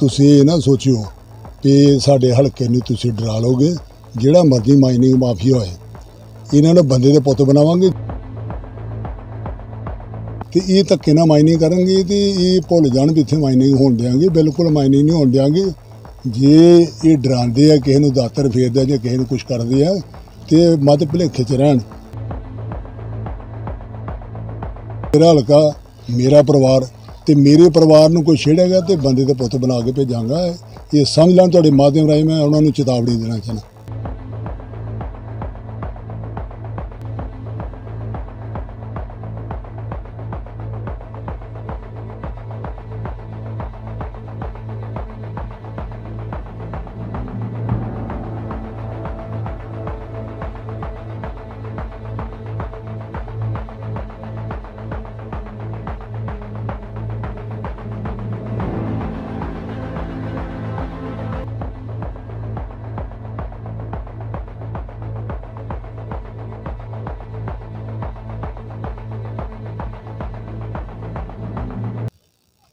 ਤੁਸੀਂ ਇਹ ਨਾ ਸੋਚਿਓ ਕਿ ਸਾਡੇ ਹਲਕੇ ਨੂੰ ਤੁਸੀਂ ਡਰਾ ਲੋਗੇ ਜਿਹੜਾ ਮਰਜ਼ੀ ਮਾਈਨਿੰਗ ਮਾਫੀਆ ਹੋਏ, ਇਹਨਾਂ ਨੂੰ ਬੰਦੇ ਦੇ ਪੁੱਤ ਬਣਾਵਾਂਗੇ। ਤੇ ਇਹ ਧੱਕੇ ਨਾਲ ਮਾਈਨਿੰਗ ਕਰਾਂਗੇ ਤੇ ਇਹ ਭੁੱਲ ਜਾਣ ਵੀ ਇੱਥੇ ਮਾਈਨਿੰਗ ਹੋਣ ਦਿਆਂਗੇ, ਬਿਲਕੁਲ ਮਾਈਨਿੰਗ ਨਹੀਂ ਹੋਣ ਦਿਆਂਗੇ। ਜੇ ਇਹ ਡਰਾਉਂਦੇ ਆ, ਕਿਸੇ ਨੂੰ ਦਾਤਰ ਫੇਰਦੇ ਆ ਜਾਂ ਕਿਸੇ ਨੂੰ ਕੁਝ ਕਰਦੇ ਆ, ਤੇ ਮੱਧ ਭੁਲੇਖੇ ਚ ਰਹਿਣ। ਮੇਰਾ ਹਲਕਾ, ਮੇਰਾ ਪਰਿਵਾਰ ਤੇ ਮੇਰੇ ਪਰਿਵਾਰ ਨੂੰ ਕੋਈ ਛੇੜੇਗਾ ਤੇ ਬੰਦੇ ਦਾ ਪੁੱਤ ਬਣਾ ਕੇ ਭੇਜਾਂਗਾ। ਇਹ ਸਮਝ ਲੈਣ ਤੁਹਾਡੇ ਮਾਧਿਅਮ ਰਾਹੀਂ ਮੈਂ ਉਹਨਾਂ ਨੂੰ ਚੇਤਾਵਨੀ ਦੇਣਾ ਚਾਹੁੰਦਾ।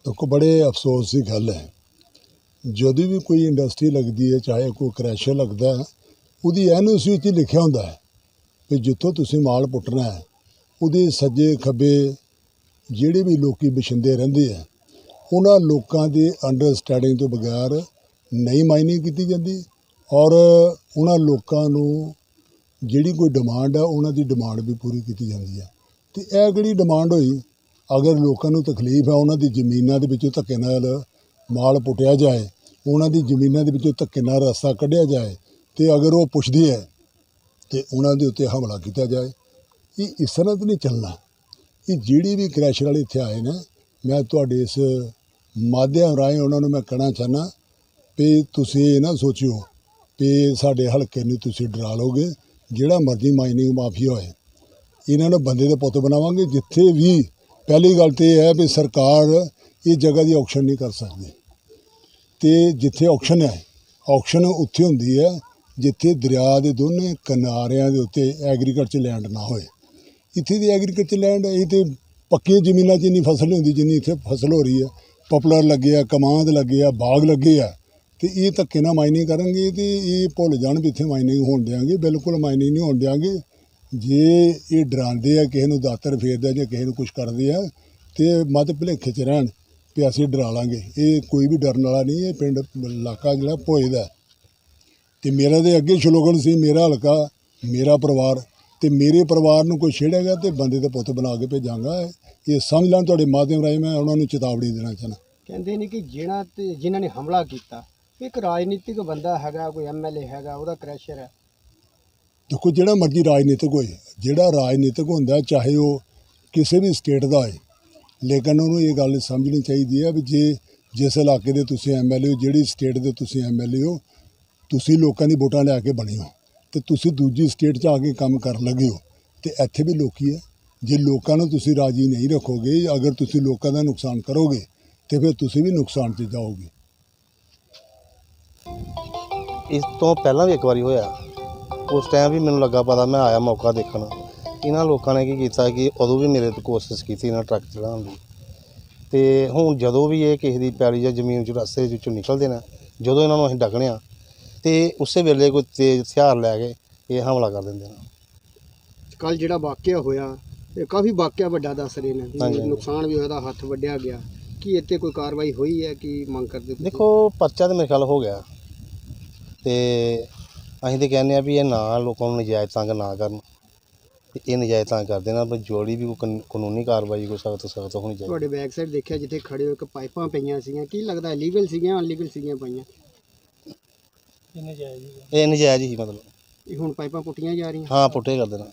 ਦੇਖੋ ਬੜੇ ਅਫਸੋਸ ਦੀ ਗੱਲ ਹੈ ਜਦੋਂ ਵੀ ਕੋਈ ਇੰਡਸਟਰੀ ਲੱਗਦੀ ਹੈ ਚਾਹੇ ਕੋਈ ਕ੍ਰੈਸ਼ਰ ਲੱਗਦਾ ਹੈ ਉਹਦੀ ਐਨਓਸੀ ਵਿੱਚ ਹੀ ਲਿਖਿਆ ਹੁੰਦਾ ਹੈ ਕਿ ਜਿੱਥੋਂ ਤੁਸੀਂ ਮਾਲ ਪੁੱਟਣਾ ਹੈ ਉਹਦੇ ਸੱਜੇ ਖੱਬੇ ਜਿਹੜੇ ਵੀ ਲੋਕੀ ਬਛਿੰਦੇ ਰਹਿੰਦੇ ਆ ਉਹਨਾਂ ਲੋਕਾਂ ਦੀ ਅੰਡਰਸਟੈਂਡਿੰਗ ਤੋਂ ਬਗੈਰ ਨਹੀਂ ਮਾਈਨਿੰਗ ਕੀਤੀ ਜਾਂਦੀ ਔਰ ਉਹਨਾਂ ਲੋਕਾਂ ਨੂੰ ਜਿਹੜੀ ਕੋਈ ਡਿਮਾਂਡ ਹੈ ਉਹਨਾਂ ਦੀ ਡਿਮਾਂਡ ਵੀ ਪੂਰੀ ਕੀਤੀ ਜਾਂਦੀ ਹੈ ਤੇ ਇਹ ਜਿਹੜੀ ਡਿਮਾਂਡ ਹੋਈ ਅਗਰ ਲੋਕਾਂ ਨੂੰ ਤਕਲੀਫ ਹੈ, ਉਹਨਾਂ ਦੀ ਜ਼ਮੀਨਾਂ ਦੇ ਵਿੱਚੋਂ ਧੱਕੇ ਨਾਲ ਮਾਲ ਪੁੱਟਿਆ ਜਾਏ, ਉਹਨਾਂ ਦੀ ਜ਼ਮੀਨਾਂ ਦੇ ਵਿੱਚੋਂ ਧੱਕੇ ਨਾਲ ਰਸਤਾ ਕੱਢਿਆ ਜਾਏ ਤੇ ਅਗਰ ਉਹ ਪੁੱਛਦੀ ਹੈ ਤੇ ਉਹਨਾਂ ਦੇ ਉੱਤੇ ਹਮਲਾ ਕੀਤਾ ਜਾਏ, ਇਹ ਇਸ ਤਰ੍ਹਾਂ ਤਾਂ ਨਹੀਂ ਚੱਲਣਾ। ਇਹ ਜਿਹੜੀ ਵੀ ਕ੍ਰੈਸ਼ਰ ਵਾਲੇ ਇੱਥੇ ਆਏ ਨੇ, ਮੈਂ ਤੁਹਾਡੇ ਇਸ ਮਾਧਿਅਮ ਰਾਹੀਂ ਉਹਨਾਂ ਨੂੰ ਮੈਂ ਕਹਿਣਾ ਚਾਹੁੰਦਾ ਵੀ ਤੁਸੀਂ ਇਹ ਨਾ ਸੋਚਿਓ ਵੀ ਸਾਡੇ ਹਲਕੇ ਨੂੰ ਤੁਸੀਂ ਡਰਾ ਲੋਗੇ ਜਿਹੜਾ ਮਰਜ਼ੀ ਮਾਈਨਿੰਗ ਮਾਫੀਆ ਹੋਏ। ਇਹਨਾਂ ਨੂੰ ਬੰਦੇ ਦੇ ਪੁੱਤ ਬਣਾਵਾਂਗੇ, ਜਿੱਥੇ ਵੀ ਪਹਿਲੀ ਗੱਲ ਤੇ ਇਹ ਹੈ ਵੀ ਸਰਕਾਰ ਇਹ ਜਗ੍ਹਾ ਦੀ ਆਕਸ਼ਨ ਨਹੀਂ ਕਰ ਸਕਦੀ। ਤੇ ਜਿੱਥੇ ਆਕਸ਼ਨ ਹੈ ਆਕਸ਼ਨ ਉੱਥੇ ਹੁੰਦੀ ਹੈ ਜਿੱਥੇ ਦਰਿਆ ਦੇ ਦੋਨੇ ਕਿਨਾਰਿਆਂ ਦੇ ਉੱਤੇ ਐਗਰੀਕਲਚਰ ਲੈਂਡ ਨਾ ਹੋਏ। ਇੱਥੇ ਦੀ ਐਗਰੀਕਲਚਰ ਲੈਂਡ ਇਹ ਤੇ ਪੱਕੀਆਂ ਜ਼ਮੀਨਾਂ 'ਚ ਇੰਨੀ ਫਸਲ ਨਹੀਂ ਹੁੰਦੀ ਜਿੰਨੀ ਇੱਥੇ ਫਸਲ ਹੋ ਰਹੀ ਹੈ। ਪਪਲਰ ਲੱਗੇ ਆ, ਕਮਾਂਦ ਲੱਗੇ ਆ, ਬਾਗ ਲੱਗੇ ਆ। ਤੇ ਇਹ ਧੱਕੇ ਨਾਲ ਮਾਈਨਿੰਗ ਕਰਾਂਗੇ ਤੇ ਇਹ ਭੁੱਲ ਜਾਣ ਵੀ ਇੱਥੇ ਮਾਈਨਿੰਗ ਹੋਣ ਦਿਆਂਗੇ, ਬਿਲਕੁਲ ਮਾਈਨਿੰਗ ਨਹੀਂ ਹੋਣ ਦਿਆਂਗੇ। ਜੇ ਇਹ ਡਰਾਉਂਦੇ ਆ, ਕਿਸੇ ਨੂੰ ਦਾਤਰ ਫੇਰਦੇ ਆ ਜਾਂ ਕਿਸੇ ਨੂੰ ਕੁਝ ਕਰਦੇ ਆ, ਤੇ ਮੱਧ ਭੁਲੇਖੇ ਚ ਰਹਿਣ ਵੀ ਅਸੀਂ ਡਰਾ ਲਾਂਗੇ। ਇਹ ਕੋਈ ਵੀ ਡਰਨ ਵਾਲਾ ਨਹੀਂ, ਇਹ ਪਿੰਡ ਇਲਾਕਾ ਜਿਹੜਾ ਭੋਏ ਦਾ ਹੈ। ਤੇ ਮੇਰਾ ਦੇ ਅੱਗੇ ਸ਼ਲੋਗਨ ਸੀ, ਮੇਰਾ ਹਲਕਾ, ਮੇਰਾ ਪਰਿਵਾਰ, ਤੇ ਮੇਰੇ ਪਰਿਵਾਰ ਨੂੰ ਕੋਈ ਛੇੜੇਗਾ ਤੇ ਬੰਦੇ ਦੇ ਪੁੱਤ ਬਣਾ ਕੇ ਭੇਜਾਂਗਾ। ਇਹ ਸਮਝ ਲੈਣ ਤੁਹਾਡੇ ਮਾਧਿਅਮ ਰਾਹੀਂ ਮੈਂ ਉਹਨਾਂ ਨੂੰ ਚੇਤਾਵਨੀ ਦੇਣਾ ਚਾਹੁੰਦਾ। ਕਹਿੰਦੇ ਨੇ ਕਿ ਜਿਹੜਾ ਤੇ, ਜਿਨ੍ਹਾਂ ਨੇ ਹਮਲਾ ਕੀਤਾ, ਇੱਕ ਰਾਜਨੀਤਿਕ ਬੰਦਾ ਹੈਗਾ, ਕੋਈ ਐਮਐਲਏ ਹੈਗਾ, ਉਹਦਾ ਕ੍ਰੈਸ਼ਰ ਹੈ। ਦੇਖੋ, ਜਿਹੜਾ ਮਰਜ਼ੀ ਰਾਜਨੀਤਿਕ ਹੋਏ, ਜਿਹੜਾ ਰਾਜਨੀਤਿਕ ਹੁੰਦਾ, ਚਾਹੇ ਉਹ ਕਿਸੇ ਵੀ ਸਟੇਟ ਦਾ ਹੋਏ, ਲੇਕਿਨ ਉਹਨੂੰ ਇਹ ਗੱਲ ਸਮਝਣੀ ਚਾਹੀਦੀ ਹੈ ਵੀ ਜੇ ਜਿਸ ਇਲਾਕੇ ਦੇ ਤੁਸੀਂ ਐਮਐਲਏ ਹੋ, ਜਿਹੜੀ ਸਟੇਟ ਦੇ ਤੁਸੀਂ ਐਮਐਲਏ ਹੋ, ਤੁਸੀਂ ਲੋਕਾਂ ਦੀ ਵੋਟਾਂ ਲੈ ਕੇ ਬਣੇ ਹੋ, ਤੇ ਤੁਸੀਂ ਦੂਜੀ ਸਟੇਟ 'ਚ ਆ ਕੇ ਕੰਮ ਕਰਨ ਲੱਗੇ ਹੋ, ਤੇ ਇੱਥੇ ਵੀ ਲੋਕੀ ਹੈ। ਜੇ ਲੋਕਾਂ ਨੂੰ ਤੁਸੀਂ ਰਾਜੀ ਨਹੀਂ ਰੱਖੋਗੇ, ਅਗਰ ਤੁਸੀਂ ਲੋਕਾਂ ਦਾ ਨੁਕਸਾਨ ਕਰੋਗੇ, ਤੇ ਫਿਰ ਤੁਸੀਂ ਵੀ ਨੁਕਸਾਨ 'ਚ ਜਾਓਗੇ। ਇਸ ਤੋਂ ਪਹਿਲਾਂ ਵੀ ਇੱਕ ਵਾਰੀ ਹੋਇਆ। ਉਸ ਟਾਈਮ ਵੀ ਮੈਨੂੰ ਲੱਗਾ ਪਤਾ ਮੈਂ ਆਇਆ ਮੌਕਾ ਦੇਖਣ। ਇਹਨਾਂ ਲੋਕਾਂ ਨੇ ਕੀ ਕੀਤਾ ਕਿ ਉਦੋਂ ਵੀ ਮੇਰੇ ਤੋਂ ਕੋਸ਼ਿਸ਼ ਕੀਤੀ ਇਹਨਾਂ ਟਰੱਕ ਚੜਾਉਣ ਦੀ। ਤੇ ਹੁਣ ਜਦੋਂ ਵੀ ਇਹ ਕਿਸੇ ਦੀ ਪੈਲੀ ਜਾਂ ਜ਼ਮੀਨ ਚ ਰਸਤੇ ਵਿੱਚੋਂ ਨਿਕਲਦੇ ਨੇ ਜਦੋਂ ਇਹਨਾਂ ਨੂੰ ਅਸੀਂ ਡੱਕਣੇ ਆ ਤੇ ਉਸੇ ਵੇਲੇ ਕੋਈ ਤੇਜ਼ ਹਥਿਆਰ ਲੈ ਕੇ ਇਹ ਹਮਲਾ ਕਰ ਦਿੰਦੇ ਨੇ। ਕੱਲ ਜਿਹੜਾ ਵਾਕਿਆ ਹੋਇਆ ਇਹ ਕਾਫੀ ਵਾਕਿਆ ਵੱਡਾ ਦੱਸ ਰਹੇ ਨੇ। ਨੁਕਸਾਨ ਵੀ ਹੋਇਆ ਦਾ ਹੱਥ ਵੱਢਿਆ ਗਿਆ। ਕੀ ਇੱਥੇ ਕੋਈ ਕਾਰਵਾਈ ਹੋਈ ਹੈ ਕਿ ਮੰਗ ਕਰਦੇ? ਦੇਖੋ ਪਰਚਾ ਤੇ ਮੇਰੇ ਖਿਆਲ ਹੋ ਗਿਆ। ਤੇ ਅਸੀਂ ਤੇ ਕਹਿੰਦੇ ਆ ਵੀ ਇਹ ਨਾ ਲੋਕਾਂ ਨੂੰ ਨਜਾਇਜ਼ ਤੰਗ ਨਾ ਕਰਨ। ਤੇ ਇਹ ਨਜਾਇਜ਼ ਤੰਗ ਕਰਦੇ ਨਾ ਵੀ ਜੋੜੀ ਵੀ ਕੋਈ ਕਾਨ- ਕਾਨੂੰਨੀ ਕਾਰਵਾਈ ਕੋਈ ਸਖਤ ਸਖਤ ਹੋਣੀ ਚਾਹੀਦੀ। ਤੁਹਾਡੇ ਬੈਕ ਸਾਈਡ ਦੇਖਿਆ ਜਿੱਥੇ ਖੜੇ ਹੋ ਇੱਕ ਪਾਈਪਾਂ ਪਈਆਂ ਸੀਗੀਆਂ ਕੀ ਲੱਗਦਾ ਲੀਗਲ ਸੀਗੀਆਂ ਅਨਲੀਗਲ ਸੀਗੀਆਂ ਪਾਈਆਂ? ਇਹ ਨਜਾਇਜ਼ ਹੀ ਮਤਲਬ। ਇਹ ਹੁਣ ਪਾਈਪਾਂ ਪੁੱਟੀਆਂ ਜਾ ਰਹੀਆਂ? ਹਾਂ ਪੁੱਟੇ ਕਰਦੇ ਨੇ।